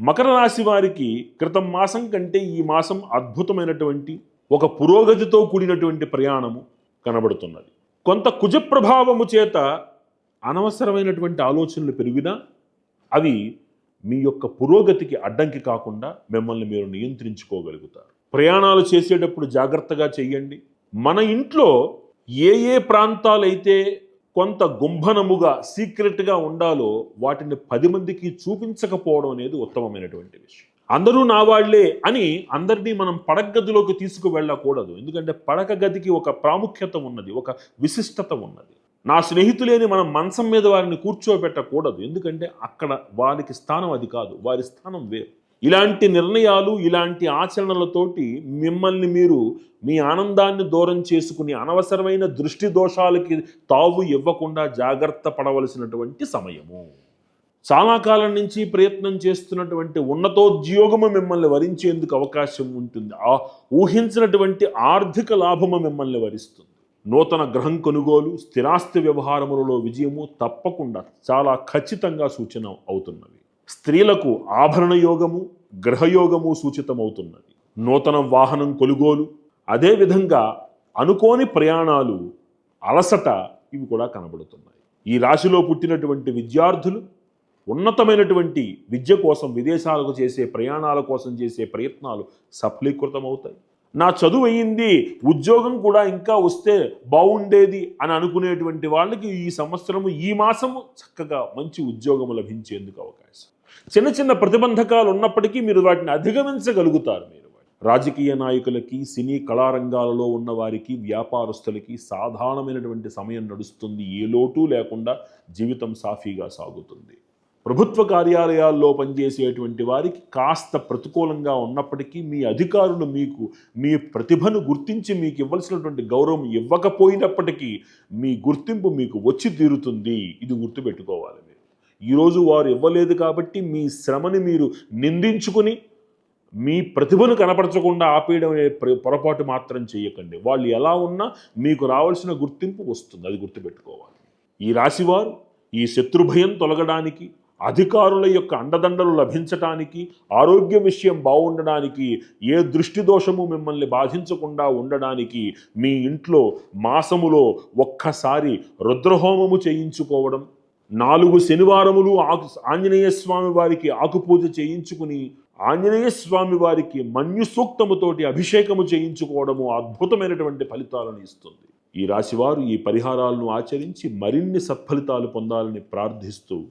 మకర రాశి వారికి క్రితం మాసం కంటే ఈ మాసం అద్భుతమైనటువంటి ఒక పురోగతితో కూడినటువంటి ప్రయాణము కనబడుతున్నది. కొంత కుజ ప్రభావము చేత అనవసరమైనటువంటి ఆలోచనలు పెరిగినా అవి మీ యొక్క పురోగతికి అడ్డంకి కాకుండా మిమ్మల్ని మీరు నియంత్రించుకోగలుగుతారు. ప్రయాణాలు చేసేటప్పుడు జాగ్రత్తగా చేయండి. మన ఇంట్లో ఏ ఏ ప్రాంతాలైతే కొంత గుంభనముగా సీక్రెట్గా ఉండాలో వాటిని పది మందికి చూపించకపోవడం అనేది ఉత్తమమైనటువంటి విషయం. అందరూ నా వాళ్ళే అని అందరినీ మనం పడగదిలోకి గదిలోకి ఎందుకంటే పడక గదికి ఒక ప్రాముఖ్యత ఉన్నది ఒక విశిష్టత ఉన్నది. నా స్నేహితులేని మనం మంచం మీద వారిని కూర్చోబెట్టకూడదు. ఎందుకంటే అక్కడ వారికి స్థానం అది కాదు వారి స్థానం వేరు. ఇలాంటి నిర్ణయాలు ఇలాంటి ఆచరణలతోటి మిమ్మల్ని మీరు మీ ఆనందాన్ని దూరం చేసుకుని అనవసరమైన దృష్టి దోషాలకి తావు ఇవ్వకుండా జాగ్రత్త పడవలసినటువంటి సమయము. చాలా కాలం నుంచి ప్రయత్నం చేస్తున్నటువంటి ఉన్నతోద్యోగము మిమ్మల్ని వరించేందుకు అవకాశం ఉంటుంది. ఆ ఊహించినటువంటి ఆర్థిక లాభము మిమ్మల్ని వరిస్తుంది. నూతన గ్రహం కొనుగోలు స్థిరాస్తి వ్యవహారములలో విజయము తప్పకుండా చాలా ఖచ్చితంగా సూచన అవుతున్నవి. స్త్రీలకు ఆభరణ యోగము గ్రహయోగము సూచితమవుతున్నది. నూతన వాహనం కొనుగోలు అదేవిధంగా అనుకోని ప్రయాణాలు అలసట ఇవి కూడా కనబడుతున్నాయి. ఈ రాశిలో పుట్టినటువంటి విద్యార్థులు ఉన్నతమైనటువంటి విద్య కోసం విదేశాలకు చేసే ప్రయాణాల కోసం చేసే ప్రయత్నాలు సఫలీకృతమవుతాయి. నా చదువు అయ్యింది ఉద్యోగం కూడా ఇంకా వస్తే బాగుండేది అని అనుకునేటువంటి వాళ్ళకి ఈ సంవత్సరము ఈ మాసము చక్కగా మంచి ఉద్యోగం లభించేందుకు అవకాశం. చిన్న చిన్న ప్రతిబంధకాలు ఉన్నప్పటికీ మీరు వాటిని అధిగమించగలుగుతారు మీరు. రాజకీయ నాయకులకి సినీ కళారంగాలలో ఉన్నవారికి వ్యాపారస్తులకి సాధారణమైనటువంటి సమయం నడుస్తుంది. ఏ లోటు లేకుండా జీవితం సాఫీగా సాగుతుంది. ప్రభుత్వ కార్యాలయాల్లో పనిచేసేటువంటి వారికి కాస్త ప్రతికూలంగా ఉన్నప్పటికీ మీ అధికారులు మీకు మీ ప్రతిభను గుర్తించి మీకు ఇవ్వాల్సినటువంటి గౌరవం ఇవ్వకపోయినప్పటికీ మీ గుర్తింపు మీకు వచ్చి తీరుతుంది. ఇది గుర్తుపెట్టుకోవాలి మీరు. ఈరోజు వారు ఇవ్వలేదు కాబట్టి మీ శ్రమని మీరు నిందించుకుని మీ ప్రతిభను కనపరచకుండా ఆపేయడం అనే పొరపాటు మాత్రం చేయకండి. వాళ్ళు ఎలా ఉన్నా మీకు రావాల్సిన గుర్తింపు వస్తుంది. అది గుర్తుపెట్టుకోవాలి. ఈ రాశివారు ఈ శత్రుభయం తొలగడానికి అధికారుల యొక్క అండదండలు లభించటానికి ఆరోగ్య విషయం బాగుండడానికి ఏ దృష్టి దోషము మిమ్మల్ని బాధించకుండా ఉండడానికి మీ ఇంట్లో మాసములో ఒక్కసారి రుద్రహోమము చేయించుకోవడం నాలుగు శనివారములు ఆకు ఆంజనేయ స్వామి వారికి ఆకుపూజ చేయించుకుని ఆంజనేయ స్వామి వారికి మన్యు సూక్తముతోటి అభిషేకము చేయించుకోవడము అద్భుతమైనటువంటి ఫలితాలను ఇస్తుంది. ఈ రాశివారు ఈ పరిహారాలను ఆచరించి మరిన్ని సత్ఫలితాలు పొందాలని ప్రార్థిస్తూ